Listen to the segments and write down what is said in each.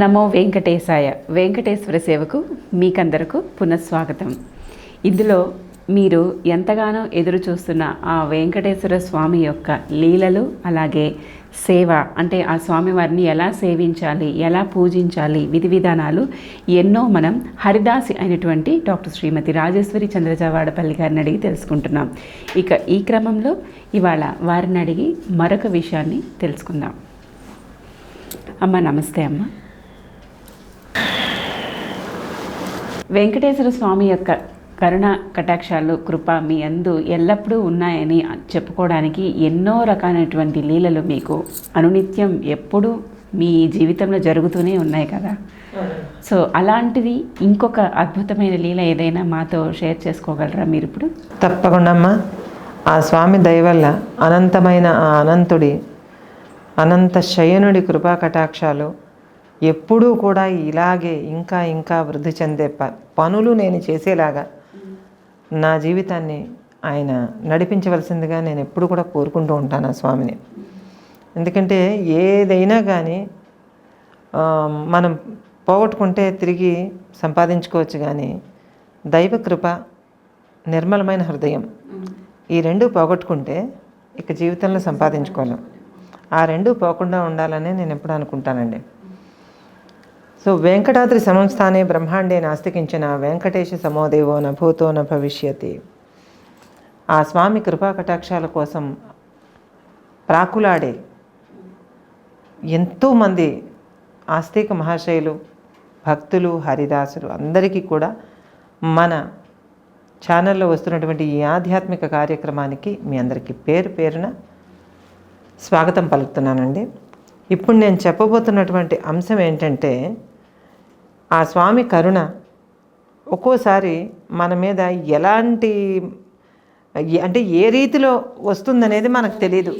నమో వెంకటేశాయ వెంకటేశ్వర సేవకు మీకందరకు పునఃస్వాగతం. ఇందులో మీరు ఎంతగానో ఎదురు చూస్తున్న ఆ వెంకటేశ్వర స్వామి యొక్క లీలలు అలాగే సేవ అంటే ఆ స్వామివారిని ఎలా సేవించాలి ఎలా పూజించాలి విధి విధానాలు ఎన్నో మనం హరిదాసి అయినటువంటి డాక్టర్ శ్రీమతి రాజేశ్వరి చంద్రజావాడపల్లి గారిని అడిగి తెలుసుకుంటున్నాం. ఇక ఈ క్రమంలో ఇవాళ వారిని అడిగి మరొక విషయాన్ని తెలుసుకుందాం. అమ్మ నమస్తే అమ్మ. వెంకటేశ్వర స్వామి యొక్క కరుణ కటాక్షాలు కృప మీ అందు ఎల్లప్పుడూ ఉన్నాయని చెప్పుకోవడానికి ఎన్నో రకాలైనటువంటి లీలలు మీకు అనునిత్యం ఎప్పుడూ మీ జీవితంలో జరుగుతూనే ఉన్నాయి కదా. సో అలాంటిది ఇంకొక అద్భుతమైన లీల ఏదైనా మాతో షేర్ చేసుకోగలరా మీరు ఇప్పుడు? తప్పకుండా అమ్మా. ఆ స్వామి దయ వల్ల అనంతమైన ఆ అనంతుడి అనంత శయనుడి కృపా కటాక్షాలు ఎప్పుడూ కూడా ఇలాగే ఇంకా ఇంకా వృద్ధి చెందే ప పనులు నేను చేసేలాగా నా జీవితాన్ని ఆయన నడిపించవలసిందిగా నేను ఎప్పుడు కూడా కోరుకుంటూ ఉంటాను ఆ స్వామిని. ఎందుకంటే ఏదైనా కానీ మనం పోగొట్టుకుంటే తిరిగి సంపాదించుకోవచ్చు కానీ దైవ కృప నిర్మలమైన హృదయం ఈ రెండు పోగొట్టుకుంటే ఇక జీవితంలో సంపాదించుకోలేం. ఆ రెండు పోకుండా ఉండాలని నేను ఎప్పుడు అనుకుంటానండి. సో వెంకటాద్రి సమంస్థానే బ్రహ్మాండే నాస్తికించిన వెంకటేశ సమోదేవో నభూతో భవిష్యతి. ఆ స్వామి కృపా కటాక్షాల కోసం ప్రాకులాడే ఎంతోమంది ఆస్తిక మహాశయులు భక్తులు హరిదాసులు అందరికీ కూడా మన ఛానల్లో వస్తున్నటువంటి ఈ ఆధ్యాత్మిక కార్యక్రమానికి మీ అందరికీ పేరు పేరున స్వాగతం పలుకుతున్నానండి. ఇప్పుడు నేను చెప్పబోతున్నటువంటి అంశం ఏంటంటే ఆ స్వామి కరుణ ఒక్కోసారి మన మీద ఎలాంటి అంటే ఏ రీతిలో వస్తుందనేది మనకు తెలియదు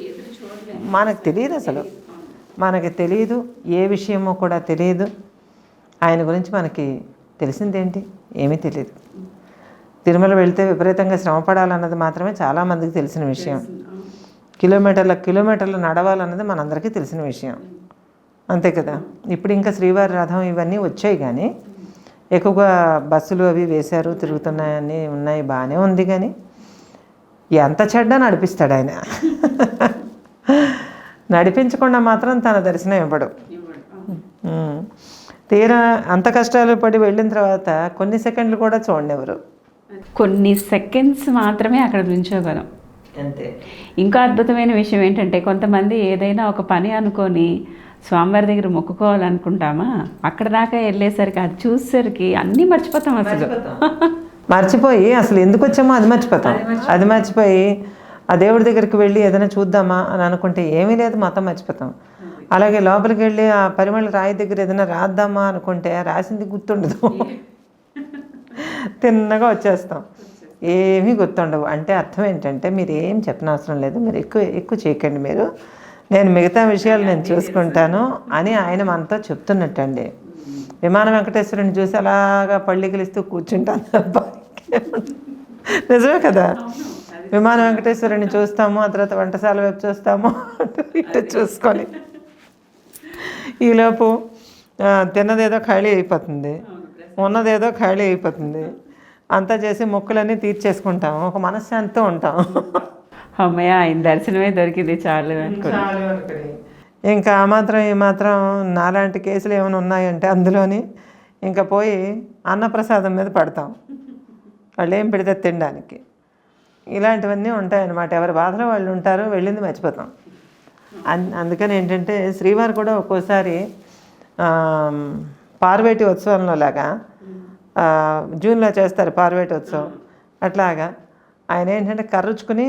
మనకు తెలియదు అసలు. మనకి తెలియదు ఏ విషయమో కూడా తెలియదు ఆయన గురించి మనకి తెలిసిందేంటి? ఏమీ తెలియదు తిరుమల వెళ్తే విపరీతంగా శ్రమ పడాలన్నది మాత్రమే చాలామందికి తెలిసిన విషయం. కిలోమీటర్ల కిలోమీటర్లు నడవాలన్నది మనందరికీ తెలిసిన విషయం. అంతే కదా. ఇప్పుడు ఇంకా శ్రీవారి రథం ఇవన్నీ వచ్చాయి కానీ ఎక్కువగా బస్సులు అవి వేశారు తిరుగుతున్నాయని ఉన్నాయి బాగానే ఉంది కానీ ఎంత చెడ్డ నడిపిస్తాడు ఆయన. నడిపించకుండా మాత్రం తన దర్శనం ఇవ్వడు. తీరా అంత కష్టాలు పడి వెళ్ళిన తర్వాత కొన్ని సెకండ్లు కూడా చూడనివ్వరు కొన్ని సెకండ్స్ మాత్రమే అక్కడ నుంచోగలం. అంతే. ఇంకా అద్భుతమైన విషయం ఏంటంటే కొంతమంది ఏదైనా ఒక పని అనుకొని స్వామివారి దగ్గర మొక్కుకోవాలనుకుంటామా? అక్కడ దాకా వెళ్ళేసరికి అది చూసేసరికి అన్నీ మర్చిపోతాం అసలు. మర్చిపోయి అసలు ఎందుకు వచ్చామో అది మర్చిపోతాం. అది మర్చిపోయి ఆ దేవుడి దగ్గరికి వెళ్ళి ఏదైనా చూద్దామా అని అనుకుంటే ఏమీ లేదు మొత్తం మర్చిపోతాం. అలాగే లోపలికి వెళ్ళి ఆ పరిమళ రాయి దగ్గర ఏదైనా రాద్దామా అనుకుంటే రాసింది గుర్తుండదు. తిన్నగా వచ్చేస్తాం. ఏమీ గుర్తుండవు. అంటే అర్థం ఏంటంటే మీరు ఏం చెప్పనవసరం లేదు. మీరు ఎక్కువ ఎక్కువ చేయకండి మీరు. నేను మిగతా విషయాలు నేను చూసుకుంటాను అని ఆయన మనతో చెప్తున్నట్టండి. విమాన వెంకటేశ్వరుని చూసి అలాగా పళ్ళికిలిస్తూ కూర్చుంటాను తప్ప నిజమే కదా? విమాన వెంకటేశ్వరుని చూస్తాము ఆ తర్వాత వంటశాల వైపు చూస్తాము ఇటు చూసుకొని. ఈలోపు తిన్నదేదో ఖాళీ అయిపోతుంది. ఉన్నదేదో ఖాళీ అయిపోతుంది. అంతా చేసి మొక్కులన్నీ తీర్చేసుకుంటాం ఒక మనశ్శాంతితో ఉంటాం అమ్మయ్య ఆయన దర్శనమే దొరికింది చాలు అనుకో ఇంకా ఆ మాత్రం ఈ మాత్రం నాలాంటి కేసులు ఏమైనా ఉన్నాయంటే అందులోని ఇంకా పోయి అన్నప్రసాదం మీద పడతాం. వాళ్ళు ఏం పెడితే తినడానికి. ఇలాంటివన్నీ ఉంటాయన్నమాట. ఎవరి బాధలో వాళ్ళు ఉంటారు వెళ్ళింది మర్చిపోతాం. అన్- అందుకని ఏంటంటే శ్రీవారు కూడా ఒక్కోసారి పార్వేటి ఉత్సవంలో లాగా జూన్లో చేస్తారు పార్వేటి ఉత్సవం. అట్లాగా ఆయన ఏంటంటే కర్రుచుకుని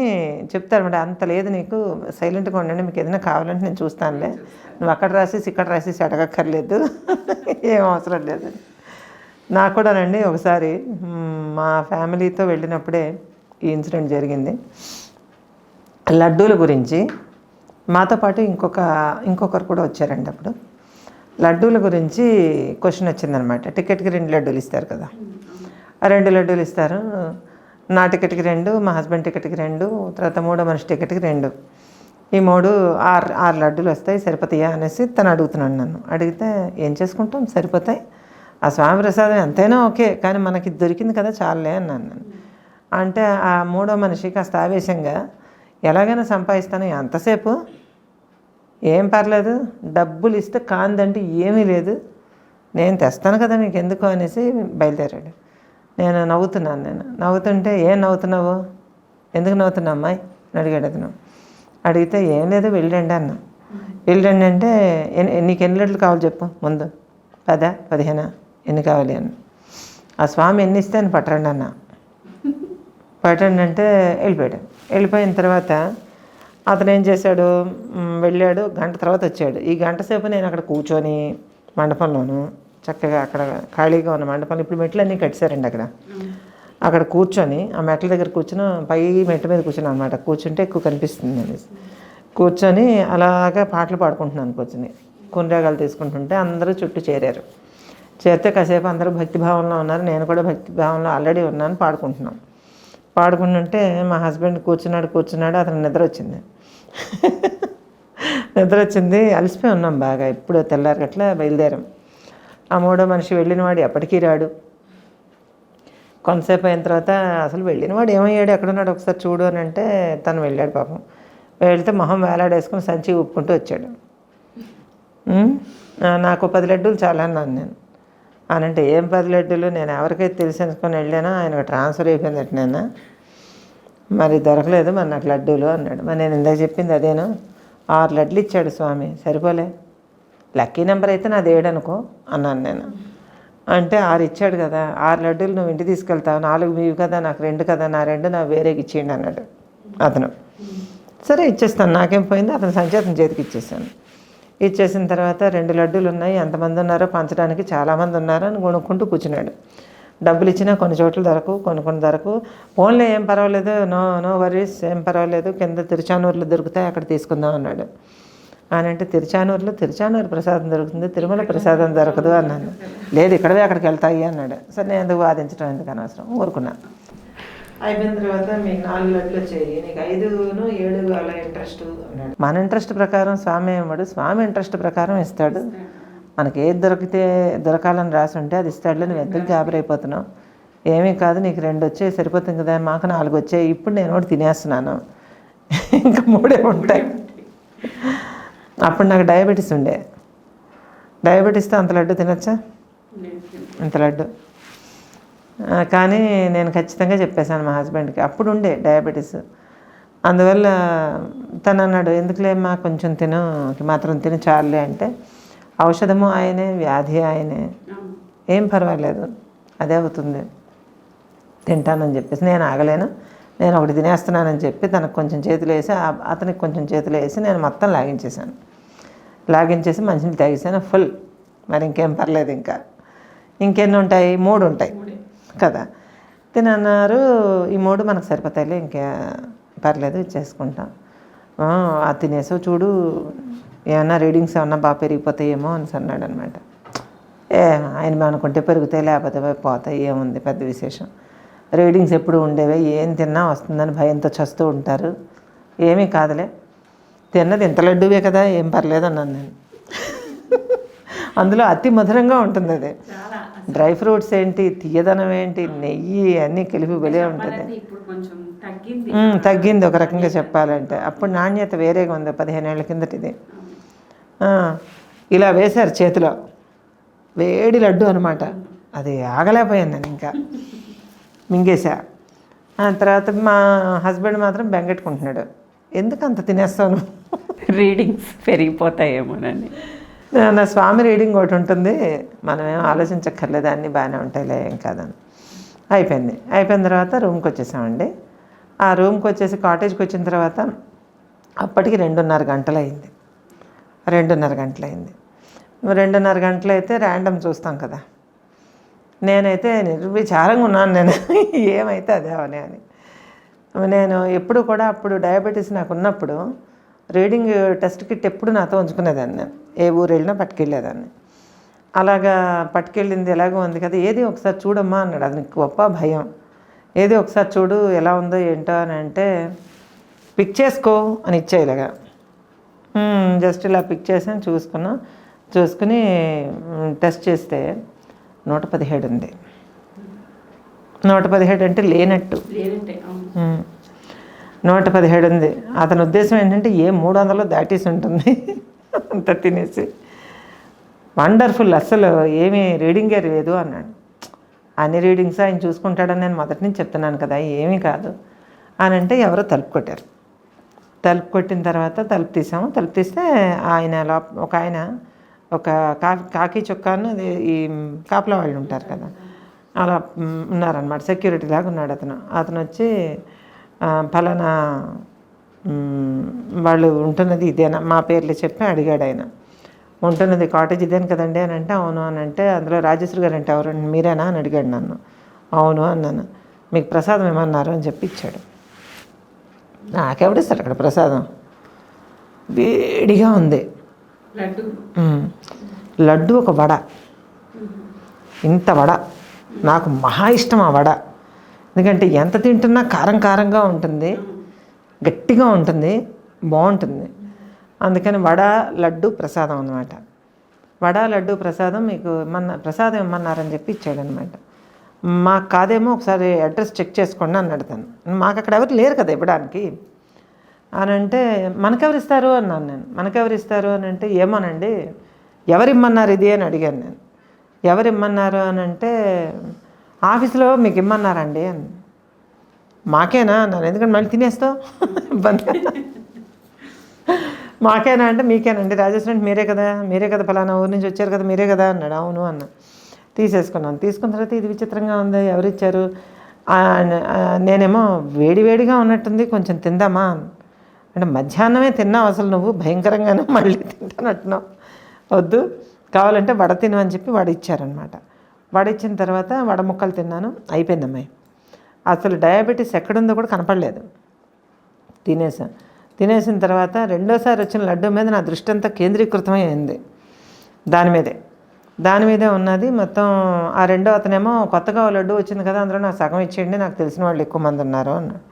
చెప్తారనమాట అంత లేదు నీకు సైలెంట్గా ఉండండి మీకు ఏదైనా కావాలంటే నేను చూస్తానులే. నువ్వు అక్కడ రాసేసి ఇక్కడ రాసేసి అడగక్కర్లేదు. ఏం అవసరం లేదు. నాకు కూడానండి ఒకసారి. మా ఫ్యామిలీతో వెళ్ళినప్పుడే ఈ ఇన్సిడెంట్ జరిగింది. లడ్డూల గురించి మాతో పాటు ఇంకొక ఇంకొకరు కూడా వచ్చారండి అప్పుడు. లడ్డూల గురించి క్వశ్చన్ వచ్చిందనమాట టికెట్కి రెండు లడ్డూలు ఇస్తారు కదా. ఆ రెండు లడ్డూలు ఇస్తారు. నా టికెట్కి రెండు మా హస్బెండ్ టికెట్కి రెండు తర్వాత మూడో మనిషి టికెట్కి రెండు. ఈ మూడు ఆరు ఆరు లడ్డూలు వస్తాయి సరిపోతాయా అనేసి తను అడుగుతున్నాడు నన్ను. అడిగితే ఏం చేసుకుంటాం? సరిపోతాయి. ఆ స్వామి ప్రసాదం ఎంతైనా ఓకే కానీ మనకి దొరికింది కదా చాలులే అన్నాను నేను. అంటే ఆ మూడో మనిషి కాస్త ఆవేశంగా ఎలాగైనా సంపాదిస్తాను ఎంతసేపు? ఏం పర్లేదు డబ్బులు ఇస్తే కాందంటే ఏమీ లేదు. నేను తెస్తాను కదా మీకు ఎందుకు? అనేసి బయలుదేరాడు. నేను నవ్వుతున్నాను నేను. నవ్వుతుంటే ఏం నవ్వుతున్నావు? ఎందుకు నవ్వుతున్నావు అమ్మాయి? అని అడిగాడు అతను. అడిగితే ఏం లేదు వెళ్ళండి అన్న. వెళ్ళండి అంటే ఎన్ని నీకు ఎన్ని లీటర్లు కావాలి చెప్పు ముందు. పదా పదిహేనా ఎన్ని కావాలి అన్న. ఆ స్వామి ఎన్ని ఇస్తే అని పట్టండి అన్న. పట్టండి అంటే వెళ్ళిపోయాడు. వెళ్ళిపోయిన తర్వాత అతను ఏం చేశాడు? వెళ్ళాడు గంట తర్వాత వచ్చాడు. ఈ గంట సేపు నేను అక్కడ కూర్చొని మండపంలోను చక్కగా అక్కడ ఖాళీగా ఉన్న మండపంలో ఇప్పుడు మెట్లు అన్నీ కట్టారండి అక్కడ. అక్కడ కూర్చొని ఆ మెట్ల దగ్గర కూర్చుని పై మెట్ల మీద కూర్చుని అనమాట కూర్చుంటే ఎక్కువ కనిపిస్తుంది అనేసి కూర్చొని అలాగా పాటలు పాడుకుంటున్నాను కూర్చొని కొన్రాగాలు తీసుకుంటుంటే అందరూ చుట్టూ చేరారు. చేరితే కాసేపు అందరూ భక్తిభావంలో ఉన్నారు. నేను కూడా భక్తిభావంలో ఆల్రెడీ ఉన్నాను పాడుకుంటున్నాం. పాడుకుంటుంటే మా హస్బెండ్ కూర్చున్నాడు కూర్చున్నాడు అతను నిద్ర వచ్చింది. నిద్ర వచ్చింది అలసిపోయి ఉన్నాం బాగా. ఇప్పుడు తెల్లారి గట్ల బయలుదేరాం. ఆ మూడో మనిషి వెళ్ళినవాడు ఎప్పటికీ రాడు. కొంతసేపు అయిన తర్వాత అసలు వెళ్ళినవాడు ఏమయ్యాడు? ఎక్కడున్నాడు? ఒకసారి చూడు అని అంటే తను వెళ్ళాడు పాపం. వెళ్తే మొహం వేలాడేసుకుని సంచి ఊపుకుంటూ వచ్చాడు. నాకు పది లడ్డూలు చాలా అన్నాను నేను. అనంటే ఏం పది లడ్డూలు? నేను ఎవరికైతే తెలిసేసుకొని వెళ్ళానో ఆయనకు ట్రాన్స్ఫర్ అయిపోయింది నేను మరి దొరకలేదు మరి నాకు లడ్డూలు అన్నాడు. మరి నేను ఇందాక చెప్పింది అదేను? ఆరు లడ్లు ఇచ్చాడు స్వామి. సరిపోలే. లక్కీ నెంబర్ అయితే నాది ఏడనుకో అన్నాను నేను. అంటే ఆరు ఇచ్చాడు కదా ఆరు లడ్డూలు నువ్వు ఇంటికి తీసుకెళ్తావు నాలుగు మీవి కదా నాకు రెండు కదా నా రెండు నా వేరేకి ఇచ్చేయండి అన్నాడు అతను. సరే ఇచ్చేస్తాను. నాకేం పోయింది? అతను సంచేతం చేతికి ఇచ్చేసాను ఇచ్చేసిన తర్వాత రెండు లడ్డూలు ఉన్నాయి. ఎంతమంది ఉన్నారో పంచడానికి చాలామంది ఉన్నారని కొనుక్కుంటూ కూర్చున్నాడు. డబ్బులు ఇచ్చినా కొన్ని చోట్ల దొరకు కొన్ని కొన్ని దొరకు ఫోన్లో ఏం పర్వాలేదు. నో నో వరీస్ ఏం పర్వాలేదు. కింద తిరుచానూరులో దొరుకుతాయి అక్కడ తీసుకుందాం అన్నాడు. అని అంటే తిరుచానూరులో తిరుచానూరు ప్రసాదం దొరుకుతుంది తిరుమల ప్రసాదం దొరకదు అన్నాను. లేదు ఇక్కడవే అక్కడికి వెళ్తాయి అన్నాడు. సరే నేను ఎందుకు వాదించడం ఎందుకు అనవసరం? ఊరుకున్నా. అయిపోయిన తర్వాత మీకు నాలుగు లడ్లు వచ్చాయి నీకు ఐదును ఏడు అలా ఇంట్రెస్ట్ మన ఇంట్రెస్ట్ ప్రకారం స్వామి ఇవ్వడు స్వామి ఇంట్రెస్ట్ ప్రకారం ఇస్తాడు. మనకి ఏది దొరికితే దొరకాలని రాసి ఉంటే అది ఇస్తాడులే నువ్వు ఎందుకు గాబరైపోతున్నావు? ఏమీ కాదు నీకు రెండు వచ్చాయి సరిపోతుంది కదా మాకు నాలుగు వచ్చాయి ఇప్పుడు నేను ఒకటి తినేస్తున్నాను. ఇంకా మూడే ఉంటాయి. అప్పుడు నాకు డయాబెటీస్ ఉండే. డయాబెటీస్తో అంత లడ్డు తినచ్చా? అంత లడ్డు. కానీ నేను ఖచ్చితంగా చెప్పేశాను మా హస్బెండ్కి అప్పుడు ఉండే డయాబెటీస్. అందువల్ల తను అన్నాడు ఎందుకులేమ్మా కొంచెం తిను మాత్రం తిని చాలులే అంటే ఔషధము ఆయనే వ్యాధి ఆయనే. ఏం పర్వాలేదు అదే అవుతుంది. తింటానని చెప్పేసి నేను ఆగలేను. నేను ఒకటి తినేస్తున్నానని చెప్పి తనకు కొంచెం చేతులు వేసి అతనికి కొంచెం చేతులు వేసి నేను మొత్తం లాగించేశాను. లాగించేసి మంచినీళ్ళు తాగేసాను. ఫుల్. మరి ఇంకేం పర్లేదు ఇంకా. ఇంకెన్ని ఉంటాయి? మూడు ఉంటాయి. కదా. తినన్నారు ఈ మూడు మనకు సరిపోతాయిలే ఇంకా పర్లేదు ఇచ్చేసుకుంటాం. "ఆ, ఆ తినేసావు చూడు ఏమన్నా రీడింగ్స్ ఏమన్నా బాగా పెరిగిపోతాయేమో అని అన్నాడు అనమాట ఏ ఆయన అనుకుంటే పెరుగుతాయి లేకపోతే పోతాయి ఏముంది పెద్ద విశేషం. రీడింగ్స్ ఎప్పుడు ఉండేవే ఏం తిన్నా వస్తుందని భయంతో చస్తూ ఉంటారు. ఏమీ కాదులే. తిన్నది ఇంత లడ్డువే కదా ఏం పర్లేదు అన్నాను నేను. అందులో అతి మధురంగా ఉంటుంది అది. డ్రై ఫ్రూట్స్ ఏంటి తీయదనం ఏంటి నెయ్యి అన్నీ కలిపి భలే ఉంటుంది. తగ్గింది. ఒక రకంగా చెప్పాలంటే. అప్పుడు నాణ్యత వేరేగా ఉంది పదిహేను ఏళ్ళ కిందటిది. ఇలా వేశారు చేతిలో. వేడి లడ్డు అనమాట అది ఆగలేకపోయాను నేను ఇంకా. మింగేశా. ఆ తర్వాత మా హస్బెండ్ మాత్రం బెంగెట్టుకుంటున్నాడు ఎందుకు అంత తినేస్తాను? రీడింగ్స్ పెరిగిపోతాయేమోనని. నా స్వామి రీడింగ్ ఒకటి ఉంటుంది. మనం ఏం ఆలోచించక్కర్లేదు అన్నీ బాగానే ఉంటాయిలే ఏం కాదని. అయిపోయింది. అయిపోయిన తర్వాత రూమ్కి వచ్చేసామండి. ఆ రూమ్కి వచ్చేసి కాటేజ్కి వచ్చిన తర్వాత అప్పటికి రెండున్నర గంటలు అయింది రెండున్నర గంటలు అయింది రెండున్నర గంటలు అయితే ర్యాండమ్ చూస్తాం కదా. నేనైతే నిర్విచారంగా ఉన్నాను నేను. ఏమైతే అదే అవనే అని. నేను ఎప్పుడు కూడా అప్పుడు డయాబెటీస్ నాకు ఉన్నప్పుడు రీడింగ్ టెస్ట్ కిట్ ఎప్పుడు నాతో ఉంచుకునేదాన్ని నేను. ఏ ఊరు వెళ్ళినా పట్టుకెళ్ళేదాన్ని. అలాగా పట్టుకెళ్ళింది ఎలాగో ఉంది కదా ఏది ఒకసారి చూడమ్మా అన్నాడు. అది గొప్ప భయం. ఏది ఒకసారి చూడు ఎలా ఉందో ఏంటో అని అంటే పిక్ చేసుకో అని ఇచ్చే ఇలాగా. జస్ట్ ఇలా పిక్ చేసాను చూసుకున్నాం. చూసుకుని టెస్ట్ చేస్తే నూట పదిహేడు ఉంది. నూట పదిహేడు అంటే లేనట్టు. నూట పదిహేడు ఉంది. అతని ఉద్దేశం ఏంటంటే ఏ మూడు వందలు దాటేసి ఉంటుంది. అంత తినేసి. వండర్ఫుల్ అస్సలు ఏమీ రీడింగే లేదు అన్నాడు. అన్ని రీడింగ్స్ ఆయన చూసుకుంటాడని నేను మొదటి నుంచి చెప్తున్నాను కదా ఏమీ కాదు అని అంటే ఎవరో తలుపు కొట్టారు. తలుపు కొట్టిన తర్వాత తలుపు తీసాము. తలుపు తీస్తే ఆయన ఒక ఆయన ఒక కా కాకి చొక్కాను ఈ కాపలా వాళ్ళు ఉంటారు కదా అలా ఉన్నారనమాట సెక్యూరిటీ లాగా ఉన్నాడు అతను. అతను వచ్చి ఫలానా వాళ్ళు ఉంటున్నది ఇదేనా మా పేర్లు చెప్పి అడిగాడు ఆయన. ఉంటున్నది కాటేజ్ ఇదేను కదండి? అని అంటే అవును అని అంటే అందులో రాజేశ్వరి గారు అంటే ఎవరు? మీరేనా? అని అడిగాడు నన్ను. అవును అన్నాను. మీకు ప్రసాదం ఏమన్నారు? అని చెప్పి ఇచ్చాడు. నాకెవడిస్తారు అక్కడ ప్రసాదం? వేడిగా ఉంది. లడ్డు ఒక వడ. ఇంత వడ. నాకు మహా ఇష్టం ఆ వడ. ఎందుకంటే ఎంత తింటున్నా కారం కారంగా ఉంటుంది గట్టిగా ఉంటుంది బాగుంటుంది. అందుకని వడ లడ్డు ప్రసాదం అనమాట వడ లడ్డు ప్రసాదం మీకు ఇమ్మన్న ప్రసాదం ఇమ్మన్నారని చెప్పి ఇచ్చాడనమాట మాకు కాదేమో ఒకసారి అడ్రస్ చెక్ చేసుకోండి అని అడుగుతాను. మాకు అక్కడ ఎవరు లేరు కదా ఇవ్వడానికి. అని అంటే మనకెవరు ఇస్తారు? అన్నాను నేను. మనకెవరు ఇస్తారు? అని అంటే ఏమోనండి ఎవరు ఇమ్మన్నారు ఇది? అని అడిగాను నేను. ఎవరు ఇమ్మన్నారు అని అంటే ఆఫీస్లో మీకు ఇమ్మన్నారండి అని. మాకేనా? అన్నాను ఎందుకంటే మళ్ళీ తినేస్తావు? ఇబ్బంది. మాకేనా అంటే మీకేనండి. రాజేశ్వరి అంటే మీరే కదా. మీరే కదా ఫలానా ఊరి నుంచి వచ్చారు కదా. మీరే కదా అన్నాడు. అవును అన్న. తీసేసుకున్నాను. తీసుకున్న తర్వాత ఇది విచిత్రంగా ఉంది. ఎవరిచ్చారు? నేనేమో వేడి వేడిగా ఉన్నట్టుంది. కొంచెం తిందామా అంటే మధ్యాహ్నమే తిన్నావు అసలు నువ్వు. భయంకరంగానే మళ్ళీ తింటానట్టున్నావు. వద్దు. కావాలంటే వడ తిను అని చెప్పి వడ ఇచ్చారనమాట వడ ఇచ్చిన తర్వాత వడ ముక్కలు తిన్నాను అయిపోయింది అమ్మాయి అసలు డయాబెటీస్ ఎక్కడుందో కూడా కనపడలేదు. తినేసాను తినేసిన తర్వాత రెండోసారి వచ్చిన లడ్డు మీద నా దృష్టి అంతా కేంద్రీకృతమై అయింది దాని మీదే. దాని మీదే ఉన్నది. మొత్తం ఆ రెండో అతనేమో కొత్తగా లడ్డు వచ్చింది కదా అందులో నాకు సగం ఇచ్చేయండి నాకు తెలిసిన వాళ్ళు ఎక్కువ మంది ఉన్నారు అన్నాడు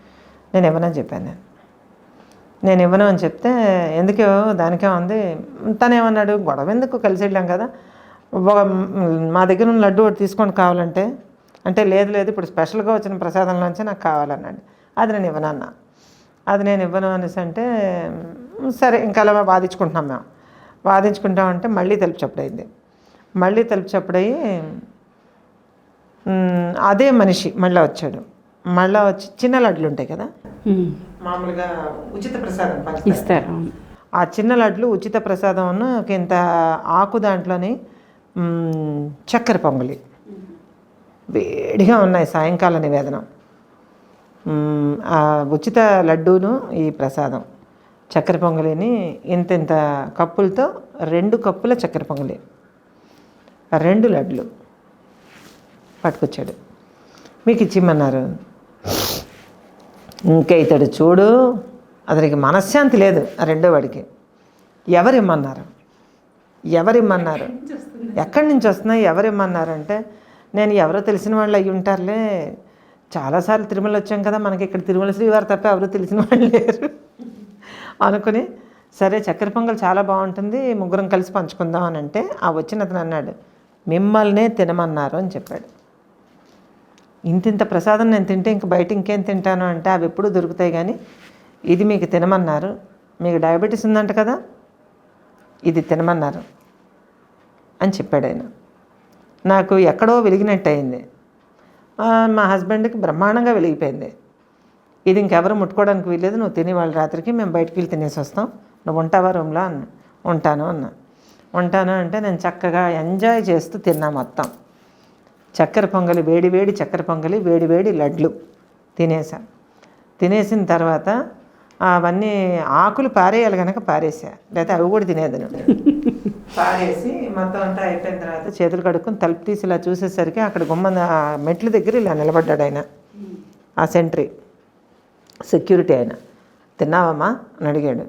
నేను ఇవ్వనని చెప్పాను నేను. నేను ఇవ్వను అని చెప్తే ఎందుకో దానికే ఉంది. తనేమన్నాడు గొడవ ఎందుకు కలిసి వెళ్ళాం కదా? ఒక మా దగ్గర ఉన్న లడ్డు ఒకటి తీసుకొని కావాలంటే. అంటే లేదు లేదు ఇప్పుడు స్పెషల్గా వచ్చిన ప్రసాదంలోంచి నాకు కావాలన్నాడు. అది నేను ఇవ్వను అన్నా. అది నేను ఇవ్వను అనేసి అంటే సరే ఇంకా అలా వాదించుకుంటున్నాం మేము. వాదించుకుంటామంటే మళ్ళీ తెలుపు చప్పుడైంది మళ్ళీ తెలుపు చప్పుడయ్యి అదే మనిషి మళ్ళీ వచ్చాడు. మళ్ళీ వచ్చి చిన్న లడ్లు ఉంటాయి కదా మామూలుగా ఉచిత ప్రసాదం. ఇస్తారు. ఆ చిన్న లడ్లు ఉచిత ప్రసాదం ఇంత ఆకు దాంట్లోని చక్కెర పొంగలి. వేడిగా ఉన్నాయి సాయంకాల నివేదనం. ఉచిత లడ్డూను ఈ ప్రసాదం. చక్కెర పొంగలిని ఇంత ఇంత కప్పులతో రెండు కప్పుల చక్కెర పొంగలి. రెండు లడ్లు పట్టుకొచ్చాడు. మీకు ఇచ్చిమ్మన్నారు ఇంకా ఇతడు చూడు. అతనికి మనశ్శాంతి లేదు ఆ రెండో వాడికి. ఎవరిమ్మన్నారు? ఎవరిమ్మన్నారు? ఎక్కడి నుంచి వస్తున్నాయి? ఎవరిమ్మన్నారంటే నేను ఎవరో తెలిసిన వాళ్ళు అయ్యి ఉంటారులే. చాలాసార్లు తిరుమల వచ్చాం కదా మనకి ఇక్కడ తిరుమల శ్రీవారు తప్ప ఎవరో తెలిసిన వాళ్ళు లేరు. అనుకుని సరే చక్కెర పొంగల్ చాలా బాగుంటుంది ముగ్గురం కలిసి పంచుకుందాం అని అంటే ఆ వచ్చిన అతను అన్నాడు మిమ్మల్నే తినమన్నారు అని చెప్పాడు. ఇంత ఇంత ప్రసాదం నేను తింటే ఇంక బయట ఇంకేం తింటాను అంటే అవి ఎప్పుడు దొరుకుతాయి కానీ ఇది మీకు తినమన్నారు. మీకు డయాబెటీస్ ఉందంట కదా? ఇది తినమన్నారు అని చెప్పాడు ఆయన. నాకు ఎక్కడో వెలిగినట్టు అయింది మా హస్బెండ్కి బ్రహ్మాండంగా వెలిగిపోయింది. ఇది ఇంకెవరు ముట్టుకోవడానికి వీల్లేదు. నువ్వు తిని వాళ్ళ రాత్రికి మేము బయటికి వెళ్ళి తినేసి వస్తాం. నువ్వు ఉంటావా రూమ్లో? అన్న. ఉంటాను అన్న. ఉంటాను అంటే నేను చక్కగా ఎంజాయ్ చేస్తూ తిన్నా మొత్తం. చక్కెర పొంగలి వేడి వేడి చక్కెర పొంగలి వేడి వేడి లడ్లు తినేసా. తినేసిన తర్వాత అవన్నీ ఆకులు పారేయాలి కనుక పారేసా. లేకపోతే అవి కూడా తినేది పారేసి మొత్తం అంతా అయిపోయిన తర్వాత చేతులు కడుక్కొని తలుపు తీసి ఇలా చూసేసరికి అక్కడ గుమ్మ ఆ మెట్ల దగ్గర ఇలా నిలబడ్డాడు ఆయన. ఆ సెంట్రీ. సెక్యూరిటీ ఆయన. తిన్నావమ్మా? అని అడిగాడు.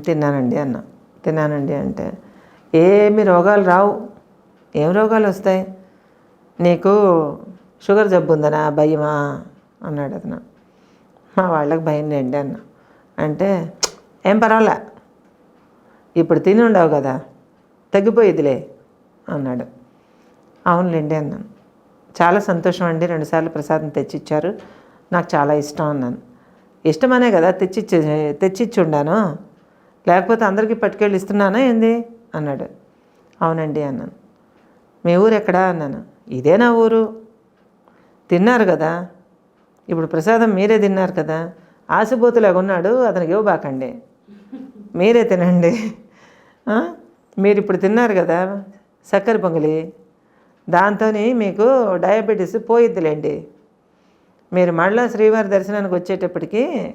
తిన్నానండి అన్న. తిన్నానండి అంటే ఏమి రోగాలు రావు. ఏం రోగాలు వస్తాయి? నీకు షుగర్ జబ్బు ఉందనా? భయమా? అన్నాడు అతను. మా వాళ్ళకి భయం లేండి అన్న. అంటే ఏం పర్వాలే. ఇప్పుడు తిని ఉండవు కదా. తగ్గిపోయేదిలే అన్నాడు. అవునులేండి అన్నాను. చాలా సంతోషం అండి. రెండుసార్లు ప్రసాదం తెచ్చిచ్చారు. నాకు చాలా ఇష్టం అన్నాను. ఇష్టమనే కదా తెచ్చిచ్చి తెచ్చిచ్చి ఉండాను. లేకపోతే అందరికీ పట్టుకెళ్ళి ఇస్తున్నానా ఏంది? అన్నాడు. అవునండి అన్నాను. మీ ఊరు ఎక్కడా? అన్నాను. ఇదే నా ఊరు? తిన్నారు కదా. ఇప్పుడు ప్రసాదం మీరే తిన్నారు కదా. ఆశపోతులాగా ఉన్నాడు అతనికి ఇవ్వబాకండి మీరే తినండి. మీరు ఇప్పుడు తిన్నారు కదా. చక్కెర పొంగలి. దాంతో మీకు డయాబెటీస్ పోయిద్దిలేండి. మీరు మళ్ళా శ్రీవారి దర్శనానికి వచ్చేటప్పటికి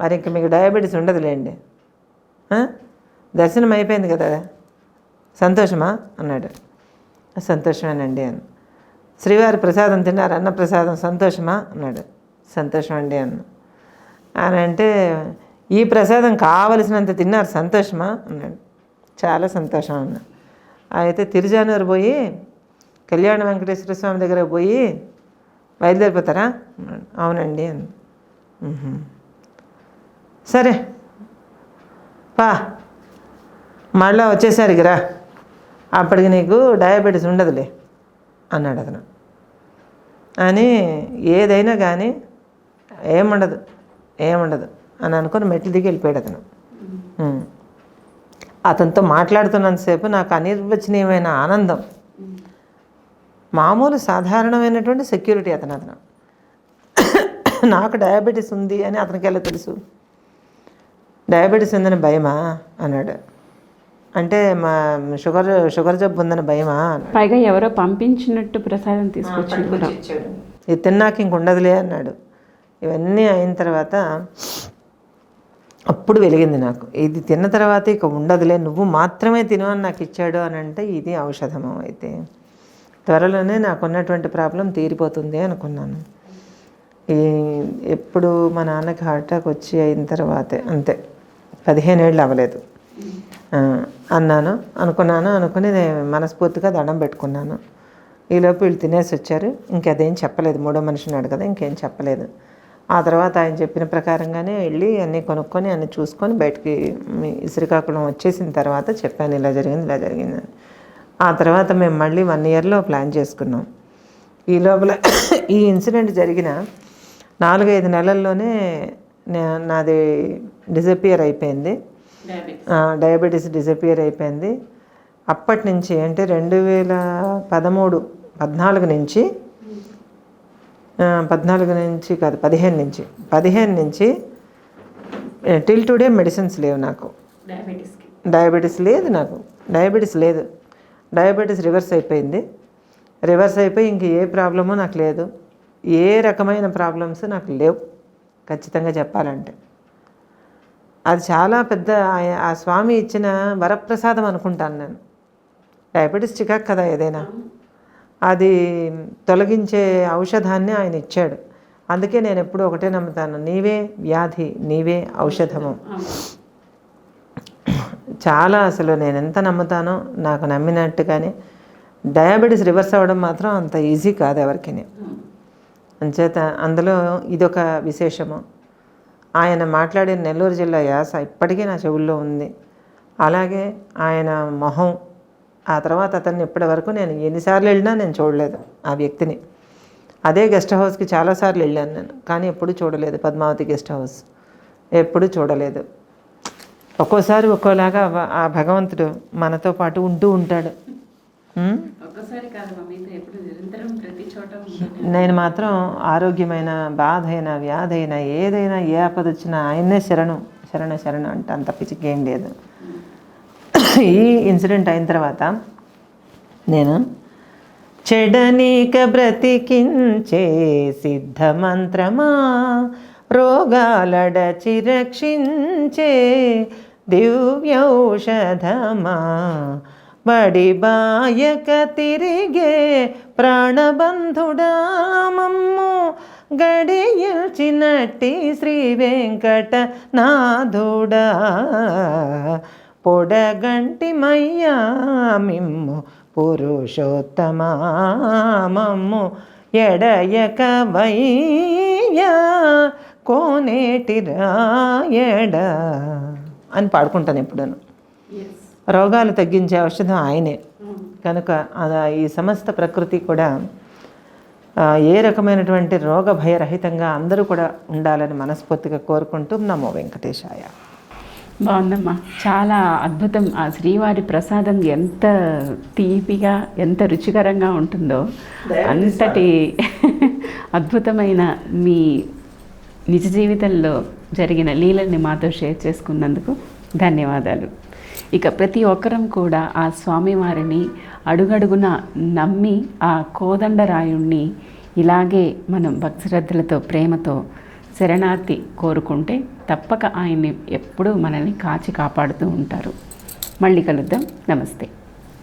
మరి ఇంక మీకు డయాబెటీస్ ఉండదులేండి. దర్శనం అయిపోయింది కదా. సంతోషమా? అన్నాడు. సంతోషమేనండి అన్న. శ్రీవారి ప్రసాదం తిన్నారు? అన్న ప్రసాదం సంతోషమా? అన్నాడు. సంతోషం అండి అన్న. అని అంటే ఈ ప్రసాదం కావలసినంత తిన్నారు సంతోషమా? అన్నాడు. చాలా సంతోషం అన్న. అయితే తిరుజానూరు పోయి కళ్యాణ వెంకటేశ్వర స్వామి దగ్గర పోయి బయలుదేరిపోతారా? అవునండి అన్న. సరే. పా. మళ్ళా వచ్చేసరికి రా. అప్పటికి నీకు డయాబెటీస్ ఉండదులే అన్నాడు అతను. అని ఏదైనా కానీ ఏముండదు ఏముండదు అని అనుకుని మెట్లు దిగి వెళ్ళిపోయాడు అతను. అతనితో మాట్లాడుతున్నంతసేపు నాకు అనిర్వచనీయమైన ఆనందం. మామూలు సాధారణమైనటువంటి సెక్యూరిటీ అతను అతను. నాకు డయాబెటీస్ ఉంది అని అతనికి ఎలా తెలుసు? డయాబెటీస్ ఉందని భయమా? అన్నాడు. అంటే మా షుగర్ షుగర్ జబ్బు ఉందని భయమా? పైగా ఎవరో పంపించినట్టు ప్రసాదం తీసుకొచ్చింది కూడా. ఇది తిన్నాక ఇంక ఉండదులే అన్నాడు. ఇవన్నీ అయిన తర్వాత అప్పుడు వెలిగింది నాకు. ఇది తిన్న తర్వాత ఇక ఉండదులే నువ్వు మాత్రమే తిను అని నాకు ఇచ్చాడు అని అంటే ఇది ఔషధము అయితే. త్వరలోనే నాకు ఉన్నటువంటి ప్రాబ్లం తీరిపోతుంది అనుకున్నాను. ఈ ఎప్పుడు మా నాన్నకి హార్ట్ అటాక్ వచ్చి అయిన తర్వాతే అంతే. పదిహేను ఏళ్ళు అవ్వలేదు. అన్నాను. అనుకున్నాను అనుకుని నేను మనస్ఫూర్తిగా దండం పెట్టుకున్నాను. ఈలోపు వీళ్ళు తినేసి వచ్చారు. ఇంకేదేం చెప్పలేదు. మూడో మనిషిని అన్నాడు కదా ఇంకేం చెప్పలేదు. ఆ తర్వాత ఆయన చెప్పిన ప్రకారంగానే వెళ్ళి అన్నీ కొనుక్కొని అన్నీ చూసుకొని బయటికి మీ శ్రీకాకుళం వచ్చేసిన తర్వాత చెప్పాను ఇలా జరిగింది ఇలా జరిగిందని ఆ తర్వాత మేము మళ్ళీ వన్ ఇయర్లో ప్లాన్ చేసుకున్నాం. ఈ లోపల ఈ ఇన్సిడెంట్ జరిగిన నాలుగైదు నెలల్లోనే నాది డిసపియర్ అయిపోయింది. డయాబెటీస్ డిసపియర్ అయిపోయింది. అప్పటి నుంచి అంటే రెండు వేల పదమూడు పద్నాలుగు నుంచి పద్నాలుగు నుంచి కాదు పదిహేను నుంచి పదిహేను నుంచి టిల్ టుడే మెడిసిన్స్ లేవు నాకు. డయాబెటీస్కి డయాబెటీస్ లేదు నాకు. డయాబెటీస్ లేదు. డయాబెటీస్ రివర్స్ అయిపోయింది. రివర్స్ అయిపోయి ఇంక ఏ ప్రాబ్లము నాకు లేదు. ఏ రకమైన ప్రాబ్లమ్స్ నాకు లేవు. ఖచ్చితంగా చెప్పాలంటే. అది చాలా పెద్ద ఆ స్వామి ఇచ్చిన వరప్రసాదం అనుకుంటాను నేను. డయాబెటీస్ చికాక్ కదా ఏదైనా. అది తొలగించే ఔషధాన్ని ఆయన ఇచ్చాడు. అందుకే నేను ఎప్పుడూ ఒకటే నమ్ముతాను నీవే వ్యాధి నీవే ఔషధము. చాలా అసలు నేను ఎంత నమ్ముతానో నాకు నమ్మినట్టుగానే డయాబెటీస్ రివర్స్ అవ్వడం మాత్రం అంత ఈజీ కాదు ఎవరికి అంచేత అందులో ఇదొక విశేషము. ఆయన మాట్లాడిన నెల్లూరు జిల్లా యాస ఇప్పటికీ నా చెవుల్లో ఉంది. అలాగే ఆయన మొహం ఆ తర్వాత అతన్ని ఇప్పటి వరకు నేను ఎన్నిసార్లు వెళ్ళినా నేను చూడలేదు ఆ వ్యక్తిని. అదే గెస్ట్ హౌస్కి చాలాసార్లు వెళ్ళాను నేను కానీ ఎప్పుడూ చూడలేదు పద్మావతి గెస్ట్ హౌస్. ఎప్పుడూ చూడలేదు. ఒక్కోసారి ఒక్కోలాగా ఆ భగవంతుడు మనతో పాటు ఉంటూ ఉంటాడు. నేను మాత్రం ఆరోగ్యమైన బాధ అయినా వ్యాధి అయినా ఏదైనా ఏ ఆపద వచ్చినా ఆయన్నే శరణు శరణ శరణ అంటే అంత పిచ్చికేం లేదు. ఈ ఇన్సిడెంట్ అయిన తర్వాత నేను చెడనీక బ్రతికించే సిద్ధ మంత్రమా రోగాలడచి రక్షించే దివ్యౌషధమా బడి బాయక తిరిగే ప్రాణబంధుడా మమ్ము గడియల్చినట్టి శ్రీ వెంకట నాథుడా పొడగంటి మయ్యా మిమ్ము పురుషోత్తమా మమ్ము ఎడయక వయ్యా కోనేటిరా ఎడ అని పాడుకుంటాను ఎప్పుడను రోగాలు తగ్గించే ఔషధం ఆయనే. కనుక ఈ సమస్త ప్రకృతి కూడా ఏ రకమైనటువంటి రోగ భయరహితంగా అందరూ కూడా ఉండాలని మనస్ఫూర్తిగా కోరుకుంటూ నమో వెంకటేశాయ. బాగుందమ్మా. చాలా అద్భుతం. ఆ శ్రీవారి ప్రసాదం ఎంత తీపిగా ఎంత రుచికరంగా ఉంటుందో అంతటి అద్భుతమైన మీ నిజ జీవితంలో జరిగిన లీలల్ని మాతో షేర్ చేసుకున్నందుకు ధన్యవాదాలు. ఇక ప్రతి ఒక్కరం కూడా ఆ స్వామివారిని అడుగడుగున నమ్మి ఆ కోదండరాయుణ్ణి ఇలాగే మనం భక్తిశ్రద్ధలతో ప్రేమతో శరణార్థి కోరుకుంటే తప్పక ఆయన్ని ఎప్పుడూ మనల్ని కాచి కాపాడుతూ ఉంటారు. మళ్ళీ కలుద్దాం. నమస్తే.